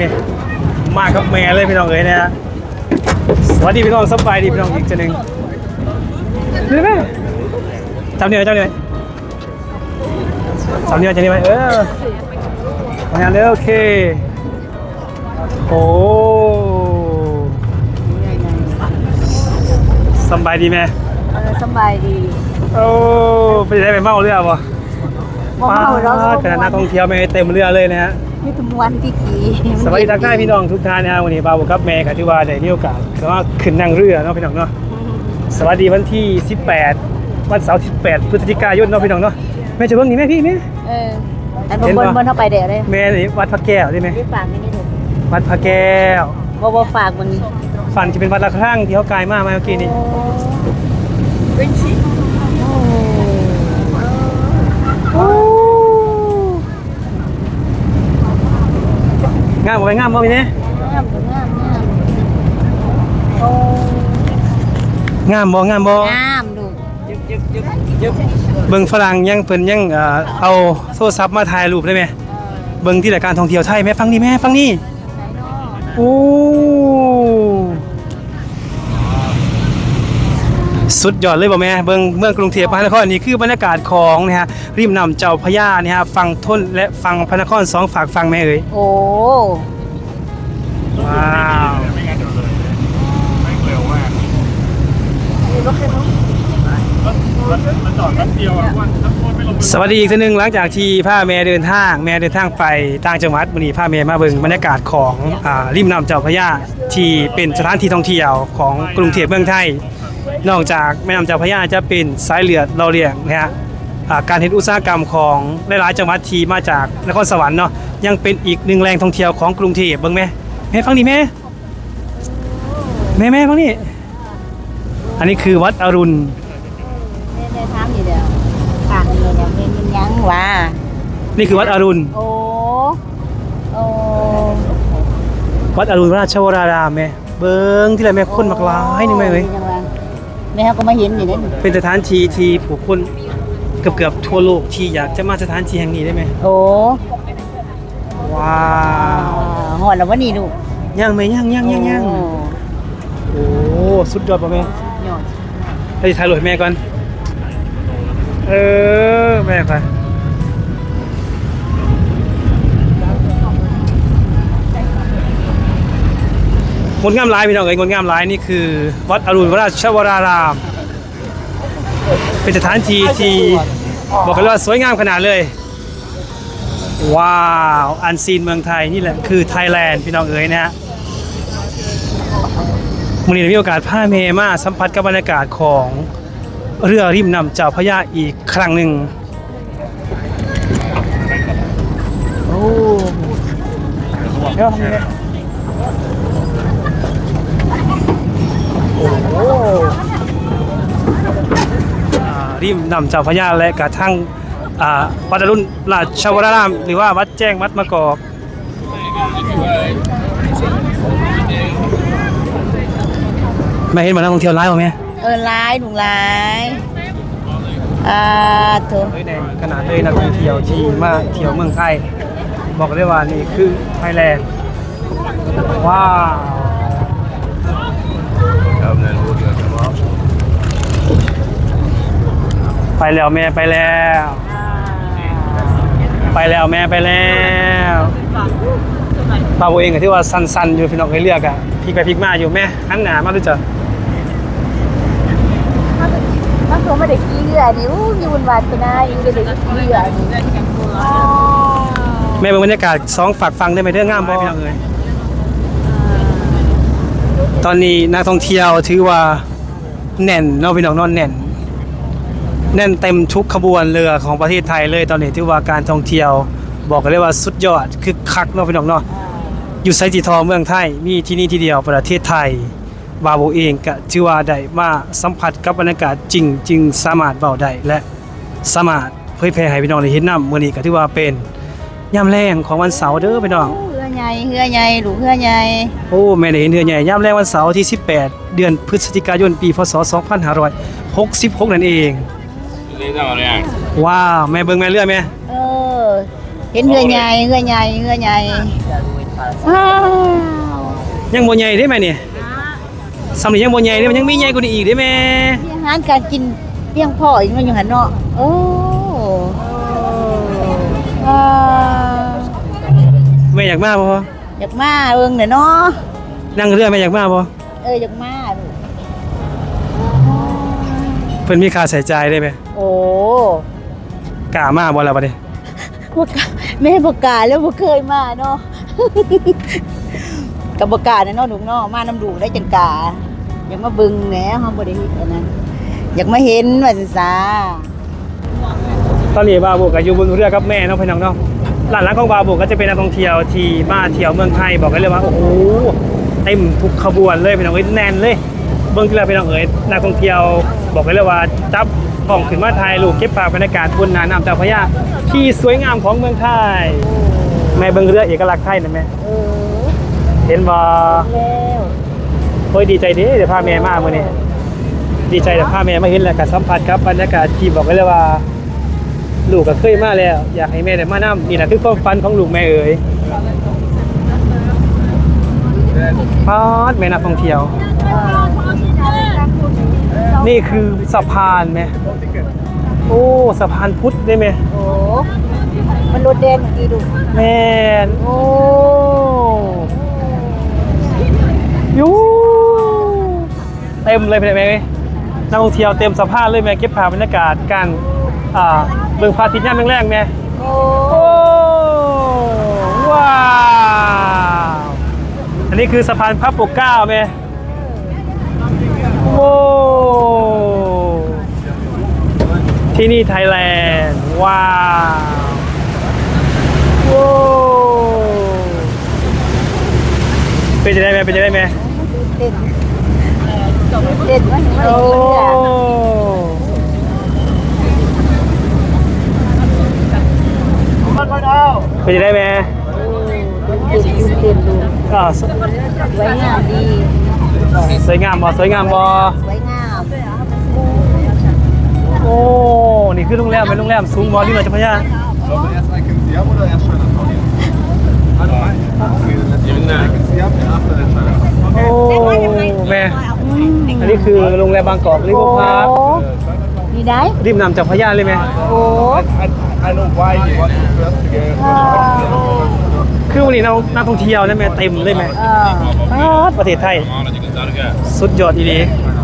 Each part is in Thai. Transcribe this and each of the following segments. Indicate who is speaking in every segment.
Speaker 1: นี่ มากับแม่เลยพี่น้องเอ้ยนะฮะสวัสดีพี่น้องสบายดีพี่น้องอีกเจานึงเห็นไหมจำเนียจำเนียจำเนียจำเนียไหมเออทำงานเลยโอเคโอ้สบายดีไหม
Speaker 2: เออสบายดี
Speaker 1: โอ้ไปได้ไปเมาเรือป่ะ
Speaker 2: บ่เมาแล้ว
Speaker 1: ขนาดนักท่องเที่ยวไม่เต็มเรือเลยนะฮะ
Speaker 2: มีทุกวันที่กี่
Speaker 1: สวัสดีทักทายพี่น้องทุกท่านนะฮะวันนี้บาวกับแม่ครับที่ว่าได้มีโอกาสก็ว่าขึ้นนั่งเรือเนาะพี่น้องเนาะสวัสดีวันที่ 18 วันเสาร์ที่8พฤศจิกายนเนาะพี่น้องเนาะแม่จะเบิ่งนี่แม่พี่แม่
Speaker 2: เอออันบนบนบนเข้าไปเดี๋ยวเลย
Speaker 1: แม่นี่วัดพระแก้วได้ไหม
Speaker 2: ไม่ฝากนี่นี่ถูก
Speaker 1: วัดพระแก้ว
Speaker 2: บ่บ่ฝากมึง
Speaker 1: ฝันจะเป็นวัดละครั้งที่เขากายมากมาเมื่อกี้นี่
Speaker 2: เป็นสิ
Speaker 1: งามบ่ไปงามบ่พี่เนี่ย
Speaker 2: งามงามงามโอ้
Speaker 1: งามบ่งามบ่
Speaker 2: งามดู
Speaker 1: เบิ่งฝรั่งยังเพิ่นยังเอ่อเอาโทรศัพท์มาถ่ายรูปได้ไหมเบิ่งที่รายการท่องเที่ยวไทยแม่ฟังนี่แม่ฟังนี่
Speaker 2: ไหนเนาะ
Speaker 1: โอ้ สุดยอดเลยบ่แม่เบิ่งเมืองกรุงเทพมหานครนี่คือบรรยากาศของนะฮะริมน้ำเจ้าพระยาเนี่ยฮะฝั่งทนและฝั่งพระนครสองฝากฝั่งแม่เอ๋ย
Speaker 2: โอ้
Speaker 1: ว้าวสวัสดีอีกทีหนึงหลังจากที่พาแม่เดินทาง แม่เดินทางไปต่างจังหวัดวันนี้พาแม่มาเบิ่งบรรยากาศของอ่าริมน้ำเจ้าพระยาที่เป็นสถานที่ท่องเที่ยวของกรุงเทพเมืองไทย นอกจากแม่น้ำเจ้าพระยาจะเป็นสายเลือดเราเรียกนะฮะอ่าการเห็นอุตสาหกรรมของหลายๆจังหวัดที่มาจากนครสวรรค์เนาะยังเป็นอีกหนึ่งแหล่งท่องเที่ยวของกรุงเทพเบิ่งแม่แม่ฟังนี่แม่แม่แม่ฟังนี่อันนี้คือวัดอรุณ
Speaker 2: ในในทางนี่เดียวทางนี่เนี่ยเป็นยังว่า
Speaker 1: นี่คือวัดอรุณ
Speaker 2: โอ้โอ้
Speaker 1: วัดอรุณราชวรารามแม่เบิ่งที่ไรแม่คนมากลายนี่แม่เอ้ย
Speaker 2: แม่เขาก็มาเห็นนี่เด้
Speaker 1: เป็นสถานที่ที่ผู้คนเกือบๆทั่วโลกที่อยากจะมาสถานที่แห่งนี้ได้ไหม
Speaker 2: โอ้
Speaker 1: ว้า
Speaker 2: อ่าวหอดแล้ววะนี่ลูก
Speaker 1: ย่างไหมย่างย่างย่างย่าง
Speaker 2: โอ้
Speaker 1: โอ้สุดยอดป่ะแม่
Speaker 2: ยอด
Speaker 1: ไปถ่ายรูปให้แม่ก่อนเออแม่ก่อ งดงามหลายพี่น้องเอ้ยงดงามหลายนี่คือ วัดอรุณวราชวราราม เป็นสถานที่ที่บอกกันเลยว่าสวยงามขนาดเลย ว้าว อันซีนเมืองไทยนี่แหละคือไทยแลนด์พี่น้องเอ๋ยนะฮะวันนี้มีโอกาสพาเมมาสัมผัสกับบรรยากาศของเรือริมน้ำเจ้าพระยาอีกครั้งหนึ่งโอ้เดี๋ยวทำไง โอ้โหอ่าริมน้ำเจ้าพระยาและกระทั่งอ่าวัดอรุณราชวราราม หรือว่าวัดแจ้งวัดมะกอกแม่เห็นเหมือนนักท่องเที่ยวร้ายป่ะแม่
Speaker 2: เออลายหนูลายอ่าเถอะ
Speaker 1: เฮ้ยในขนาดเลยนักท่องเที่ยวที่มาเที่ยวเมืองไทย บอกเลยว่านี่คือไทยแลนด์ว้าว ไปแล้วแม่ไปแล้ว ไปแล้วแม่ไปแล้วป้าโบเองก็ที่ว่าสันๆอยู่พี่น้องเคยเลือกอะพลิกไปพลิกมาอยู่แม่หันหนามาดูจ้ะ
Speaker 2: มันคงไม่ได้ขี้เรือดิวอยู่บนวัดไปนะอยู่ได้ได้ขี้เรือดิอ๋อ
Speaker 1: แม่เบิ่งบรรยากาศสองฝากฟังได้ไหมเด้องามบ่พี่น้องเอ้ยตอนนี้นักท่องเที่ยวถือว่าแน่นเนาะพี่น้องเนอนแน่น แน่นเต็มทุกขบวนเรือของประเทศไทยเลยตอนนี้ถือว่าการท่องเที่ยว บอกกันเลยว่าสุดยอดคือคักเนาะพี่น้องเนาะอยู่ไซจิทอเมืองไทยมีที่นี่ที่เดียวประเทศไทยบาโบเองก็ถือว่าได้มาสัมผัสกับบรรยากาศจริงจึงสามารถเบาได้และสามารถเผยแพร่ให้พี่น้องได้เห็นนำมื้อนี้ก็ถือว่าเป็นยามแรงของวันเสาร์เด้อพี่น้อง
Speaker 2: เรือใหญ่เรือใหญ่ลูกเรือใหญ่
Speaker 1: โอ้แม่ได้เห็นเรือใหญ่ยามแรกวันเสาร์ที่ 18 เดือนพฤศจิกายนปีพศ2566นั่นเอง ว้าวแม่เบิ่งแม่เรือแม่
Speaker 2: เออ เห็นเรือใหญ่เรือใหญ่เรือใหญ่ว้าว
Speaker 1: ยังบ่ใหญ่ได้ไหมเนี่ยสำนียังบ่ใหญ่ได้มันยังมีใหญ่กว่านี้อีกได้ไหม
Speaker 2: มีอาหารการกินเพียงพออีกมันอยู่หันเนาะโอ้ว้าว
Speaker 1: แม่อยากมาบ่
Speaker 2: อยากมาเอิงเนี่ยเนาะ
Speaker 1: นั่งเรือแม่อยากมาบ่
Speaker 2: เอออยากมาลูก
Speaker 1: เพิ่นมีค่าใช้จ่ายได้ไหม
Speaker 2: โอ้
Speaker 1: กล้ามาบ่ล่ะบัดนี้
Speaker 2: บ่กล้าแม่บ่กล้าแล้วบ่เคยมาเนาะ กับบ่กล้าเนี่ยเนาะลูกเนาะมาน้ำดูได้จังกล้าอยากมาเบิ่งแหน่เฮาบ่ได้เฮ็ดอันนั้นอยากมาเห็นว่าซั่นซา
Speaker 1: ตอนนี้บาบุก็อยู่บนเรือกับแม่เนาะพี่น้องเนาะหลานรักของบาบุก็จะเป็นนักท่องเที่ยวที่มาเที่ยวเมืองไทยบอกกันเลยว่าโอ้โหเต็มทุกขบวนเลยพี่น้องเอ้ยแน่นเลยเบิ่งที่แล้วพี่น้องเอ้ยนักท่องเที่ยวบอกกันเลยว่าจับ กล้องขึ้นมาถ่ายรูปเก็บภาพบรรยากาศบนน้ำเจ้าพระยาที่สวยงามของเมืองไทยแม่เบิ่งเรือเอกลักษณ์ไทยนะแม่
Speaker 2: เออ
Speaker 1: เห็นบ่
Speaker 2: แล้ว
Speaker 1: โอ้ยดีใจเด้เดี๋ยวพาแม่มามื้อนี้ดีใจเดี๋ยวพาแม่มาเห็นแล้วก็สัมผัสกับบรรยากาศที่บอกกันเลยว่าลูกก็เคยมาแล้ว อยากให้แม่ได้มานํนี่แหละคือความฝันของลูกแม่เอ๋ยพอดแม่นักท่องเที่ยว นี่คือสะพานไหมโอ้สะพานพุทธได้ไหม
Speaker 2: โอ้มันรถแดงเมื่อกี้ดู
Speaker 1: แม่นโอ้ยูเต็มเลยเป็นไงแม่นักท่องเที่ยวเต็มสะพานเลยแม่เก็บภาพบรรยากาศการอ่าเบิ่งพระอาทิตย์ยามแรงๆแม่
Speaker 2: โอ้
Speaker 1: โอ้ว้าวอันนี้คือสะพานพระปกเกล้าไหมโว้ ที่นี่ไทยแลนด์ ว้าวโว้เป็นจะได้ไหมเป็นจะได้ไหม
Speaker 2: เต้นเต้นมันมัน
Speaker 1: โอ้
Speaker 2: มันอยาก
Speaker 1: เป็นจะได้ไหม
Speaker 2: เต้นเต้นดู
Speaker 1: อ่าส
Speaker 2: สวยงามดี
Speaker 1: สวยงามบ่สวยงามบ่ คือโรงแรมเป็นโรงแรมสูงบอที่เราจะพะยา
Speaker 3: Sollen wir erst ein Kinsiam oder erst schöner Fabian? Hallo. Kinsiam, after the schöner.
Speaker 1: โอ้แม่อันนี้คือโรงแรมบางกอกริเวอร์พาร์ค
Speaker 2: โอ้นี่ได้
Speaker 1: ริมน้ำเจ้าพระยาเลยไหม
Speaker 2: โอ้
Speaker 3: I, I know why you want first to get
Speaker 2: ว้าว
Speaker 1: คือวันนี้นักนักท่องเที่ยวนะแม่เต็มเลยไหม
Speaker 2: เออ
Speaker 1: ป๊าดประเทศไทย สุดยอดอีดี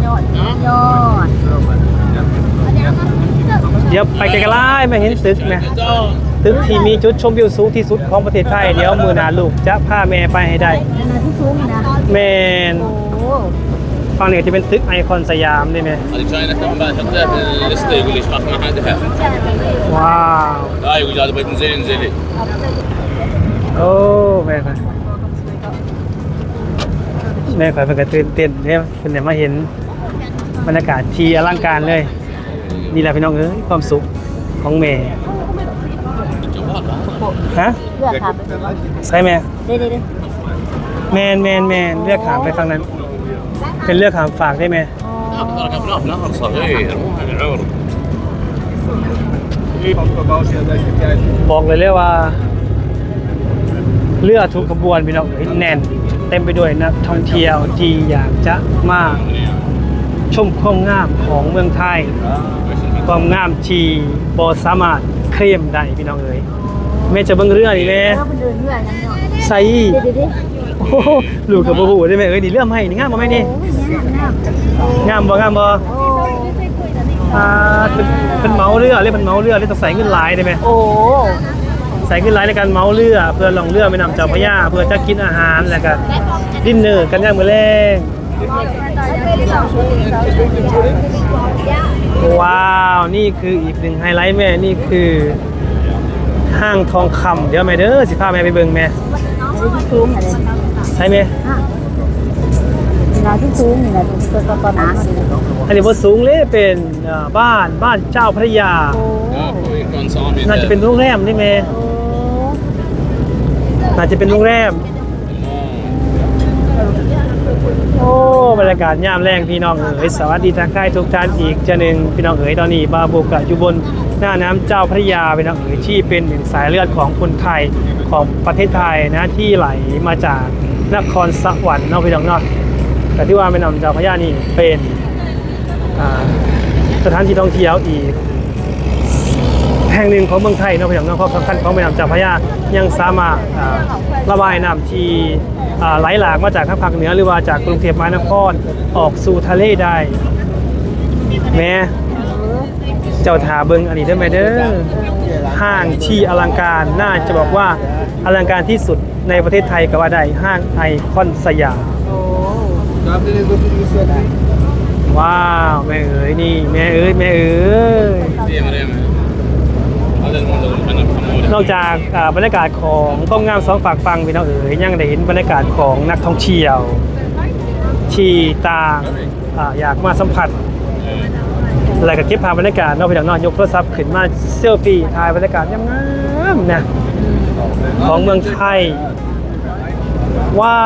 Speaker 2: ยอดยอด
Speaker 1: เดี๋ยวไปไกลๆไม่เห็นตึกนะตึกที่มีจุดชมวิวสูงที่สุดของประเทศไทย เดี๋ยวมือหนาลูกจะพาแม่ไปให้ได้
Speaker 2: นั่นนะที่สูงนะ
Speaker 1: แมน
Speaker 2: โอ้
Speaker 1: ฝั่งนี้จะเป็นตึกไอคอนสยามนี่ไหม
Speaker 4: هذه كانت كمان بعد حطها في الليسته يقول لي ايش ما حدها
Speaker 1: ว้าว
Speaker 4: لا يقول هذا بيت نزيل نزيلي
Speaker 1: โอ้แม่ค่ะแม่ขอยเป็นกระตื่นเต้นเนี่ยเป็นเนี่ยมาเห็นบรรยากาศที่อลังการเลย นี่แหละพี่น้องเอ้ยความสุขของแม่ฮะ
Speaker 2: เลือกขา
Speaker 1: ใช่ไหม
Speaker 2: เด้เด
Speaker 1: แมนแมนแมนเลือกขามไปฟังนั้น เป็นเลือกขามฝากได้ไหมบอกเลยเรียกว่า เลือกทุกขบวนพี่น้องแน่น เต็มไปด้วยนะักท่องเที่ยวที่อยากจะมา ชมความงามของเมืองไทย ความงามที่บอสามารถเคลมได้พี่น้องเอ๋ยแม่จะเบิ่งเรือนี่แม่
Speaker 2: เออมันเดินเรื่อยนั่นเนาะ
Speaker 1: ใส่
Speaker 2: เด้เด้เด้
Speaker 1: โอ้โหลูกกับบ่ฮู้ได้แม่เอ้ยนี่เรือใหม่นี่งามบ่แม่นี่
Speaker 2: โอ้ยงามงาม
Speaker 1: งามบ่งามบ่
Speaker 2: โอ้
Speaker 1: อ่าเป็นเป็นเหมาเรือเลยเป็นเหมาเรือเลยต้องใส่เงินหลายได้ไหม
Speaker 2: โอ้
Speaker 1: ใส่เงินหลายในการเหมาเรือเพื่อลองเรือไปนำเจ้าพระยาเพื่อจะกินอาหารแล้วก็ดินเนอร์กันยามมื้อแลง ว้าว นี่คืออีกหนึ่งไฮไลท์แม่ นี่คือห้างทองคำเดี๋ยวแม่เด้อสิพาแม่ไปเบิ่งแม่ใช่ไหม
Speaker 2: ที่สูงนี่แหละตัวตอนนั้น
Speaker 1: อันนี้บนสูงเลยเป็นบ้านบ้านเจ้าพระยา น่าจะเป็นโรงแรมนี่แม่น่าจะเป็นโรงแรม อ้บรรยากาศยามแรงพี่น้องเอ๋ยสวัสดีทักทายทุกท่านอีกเจะหนึ่งพี่น้องเอ๋ยตอนนี้บาบุกะอยู่บนหน้าน้ำเจ้าพระยาเป็นองเอ๋ยที่เป็นหนึ่งสายเลือดของคนไทยของประเทศไทยนะที่ไหลมาจากนครสวรรค์เนอกไปดองเนอกแต่ที่ว่าแม่น้ำเจ้าพระยานี่เป็นสถานที่ท่องเที่ยวอีกแห่งหนึ่งของเมืองไทยเนอกไปดองเนอกความสำคัญของแม่น้ำเจ้าพระยายังสามารถระบายน้ำที่ ไหลหลากมาจากทางภาคเหนือหรือว่าจากกรุงเทพมหานครออกสู่ทะเลได้แม่เจ้าถาเบิงอันนี้ได้ไหมเด้อห้างที่อลังการน่าจะบอกว่าอลังการที่สุดในประเทศไทยก็ว่าได้ห้างไอคอนสยามว้าวแม่เอ๋ยนี่แม่เอ๋ยแม่เอ๋ย นอกจากบรรยากาศของต้องงามสองฝากฟังพี่น้องเอ๋ยยังได้เห็นบรรยากาศของนักท่องเที่ยว ที่ต่างอยากมาสัมผัสอะไรกับคลิปพาบรรยากาศนอกพี่น้องนอนยกโทรศัพท์ขึ้นมาเซลฟี่ถ่ายบรรยากาศงามๆนะของเมืองไทยว้า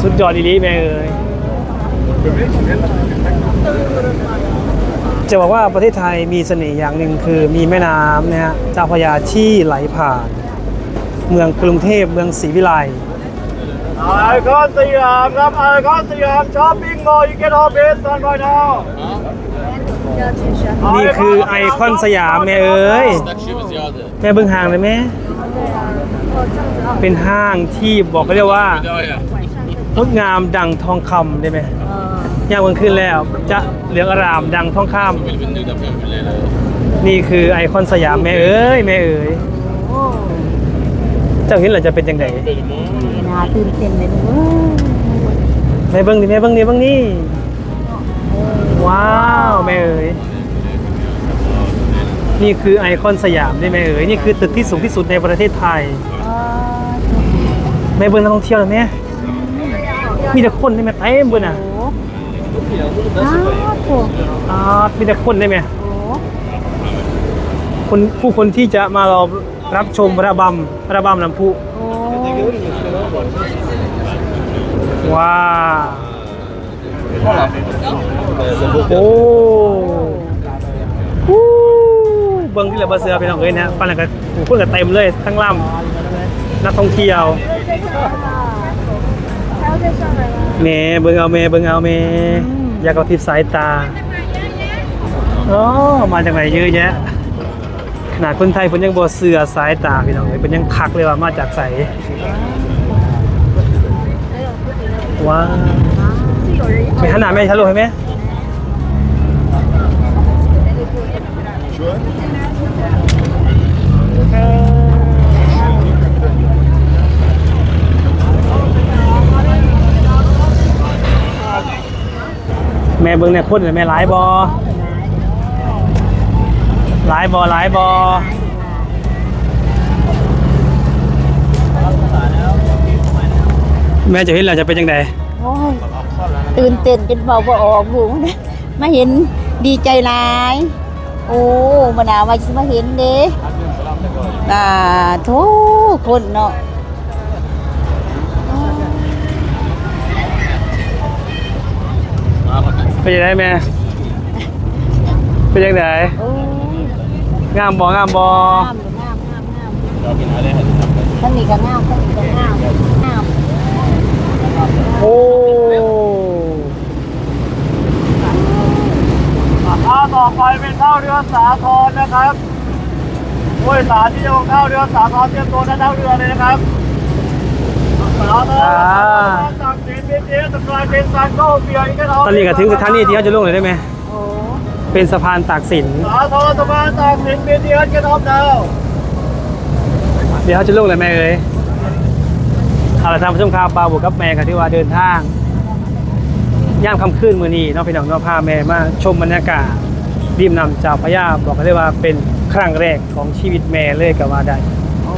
Speaker 1: สุดยอดดีๆแม่เอ๋ย จะบอกว่าประเทศไทยมีเสน่ห์อย่างหนึ่งคือมีแม่น้ำนะฮะเจ้าพรยาที่ไหลผ่าน เมืองกรุงเทพเมืองศรีวิไล
Speaker 3: ไอคอนสยามครับไอคอนสยามช้อปปิ้งมอลล์ยูเกตออฟฟิศซั
Speaker 1: นไบนายนนี่คือไอคอนสยามแม่เอ้ยแม่เบื้งห่างเลยแม่เป็นห้างที่บอกเขาเรียกว่างดงามดังทองคำได้ไหม
Speaker 2: ย่างกลาง
Speaker 1: คืนแล้ว จะเหลืองอรามดังท้อง
Speaker 4: ข้า
Speaker 1: ม นี่คือไอคอนสยามแม่เอ้ยแม่เอ้ยเจ้าเห็นหล่ะจะเป็นยังไง
Speaker 2: นะตื่นเต้นเลยเว้ย
Speaker 1: แม่เบิ้งดิแม่เบิ้งดิเบิ้งนี่ว้าวแม่เอ๋ยนี่คือไอคอนสยามได้แม่เอ๋ยนี่คือตึกที่สูงที่สุดในประเทศไทยแม่เบิ้งนักท่องเที่ยวเลยแม่มีแต่คนได้แม่เต็มเบิ้งอะ
Speaker 2: อ้อ้าวโถ
Speaker 1: อ่ามีแต่คนได้ไหม
Speaker 2: โอ้
Speaker 1: คนผู้คนที่จะมารอรับชมระบำระบำน้ำพุ
Speaker 2: โอ้
Speaker 1: ว้าว โอ้ฮู้เบิ้งที่เหลือบาเสือไปน้องเอ้ยนะปันนั้นก็ผู้คนก็เต็มเลยทั้งลำนักท่องเที่ยว เมเบิ้งเอาเมเบิ้งเอาเมอยากเอาทิพย์สายตาอ๋อมาจากไหนเยอะแยะขนาดคนไทยเพิ่นยังบ่เสือสายตาพี่น้องเอ้ยเพิ่นยังคักเลยว่ามาจากไสว้าวไปหันหน้าแม่ทะลุให้แม่แม่เบิ่งเนี่ยคนน่ะแม่หลายบ่หลายบ่หลายบ่แม่จะเห็นเราจะเป็นยังไง
Speaker 2: โอ้ยตื่นเต้นจนเบาบ่ออกบุ้งมาเห็นดีใจหลาย โอ้มานาวมาสิมาเห็นเด้อ่าโธ่คนเนาะ
Speaker 1: ไปยังไงแม่ไปยังไง
Speaker 2: โงา
Speaker 1: มบ่งามบ่
Speaker 2: งามงามงามท่านนี่ก็งามท่านนี่ก็งามงาม
Speaker 1: โอ้
Speaker 3: ข้าต่อไปเป็นเท่าเรือสาทรนะครับผู้โดยสารที่จะลงเท่าเรือสาทรเตรียมตัวด้เท่าเรือเลยนะครับสาทร จากสินบีทีเอสกลายเป็นซันโก้เบียร์อีกแล้ว
Speaker 1: ตอนนี้ก็ถึงสถานีที่เขาจะลงเลยได้ไหม
Speaker 2: โอ้
Speaker 1: เป็นสะพานตากสิน
Speaker 3: สาทรสะพานจากสินบีทีเอสกันออฟดาว
Speaker 1: เดี๋ยวเขาจะลงเลยแม่เอ้ยเอาละท่านผู้ชมครับปาบุกกับแม่กันที่ว่าเดินทางย่ามคำขึ้นมือนี้เน้องพี่น้องเน้องพาแม่มาชมบรรยากาศริมน้ำเจ้าพระยาบอกเลยว่าเป็นครั้งแรกของชีวิตแม่เลยก็ว่าได้
Speaker 2: โอ้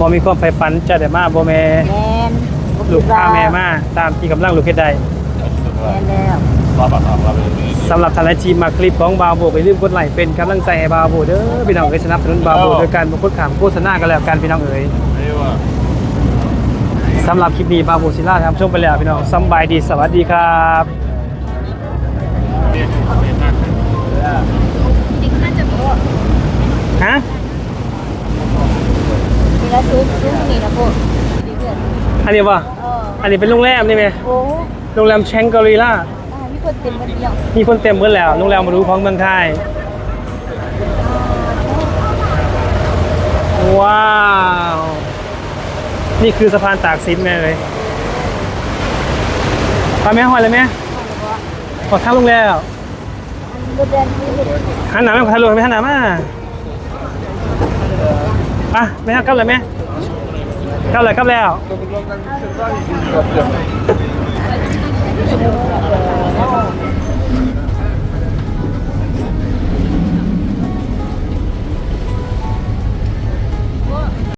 Speaker 1: บ่มีความใฝ่ฝันจะได้มาบ่แม่
Speaker 2: แมน
Speaker 1: ลูกพาแม่มาตามที่กำลังลูกเฮ็ดได้
Speaker 2: แล้ว
Speaker 1: สำหรับทานทีมมาคลิปของบาโบไปรีบกดไลค์เป็นกำลังใจให้บาโบเด้อพี่น้องเอ้ยสนับสนุนบาโบโดยการมาคุยณามโฆษณากันแล้วกันพี่น้องเอ๋ยสำหรับคลิปนี้บาโบซิล่าทำช่วงไปแล้วพี่น้องสบายดีสวัสดีครับฮะ
Speaker 2: นี่ละซุปซุปนี้นะพวกอัน
Speaker 1: นี้ป่ะ
Speaker 2: ออ
Speaker 1: อันนี้เป็นโรงแรมนี่ไหม
Speaker 2: โอ้
Speaker 1: โรงแรมแชงกรีล่า
Speaker 2: อ่ามีคนเต็มมาเดียว
Speaker 1: มีคนเต็มเมื่อแล้วโรงแรมมาดูของเมืองไทย ว้าว นี่คือสะพานตากสินแม่เลยไปแม่หอยเลยแม่ขอทางลงแล้ว
Speaker 2: รถแดนที่เห็น
Speaker 1: หันหน้ามาขอทางลงไม่หันหน้ามาไปแม่กลับเลยแม่ กลับเลยครับแล้ว
Speaker 2: เ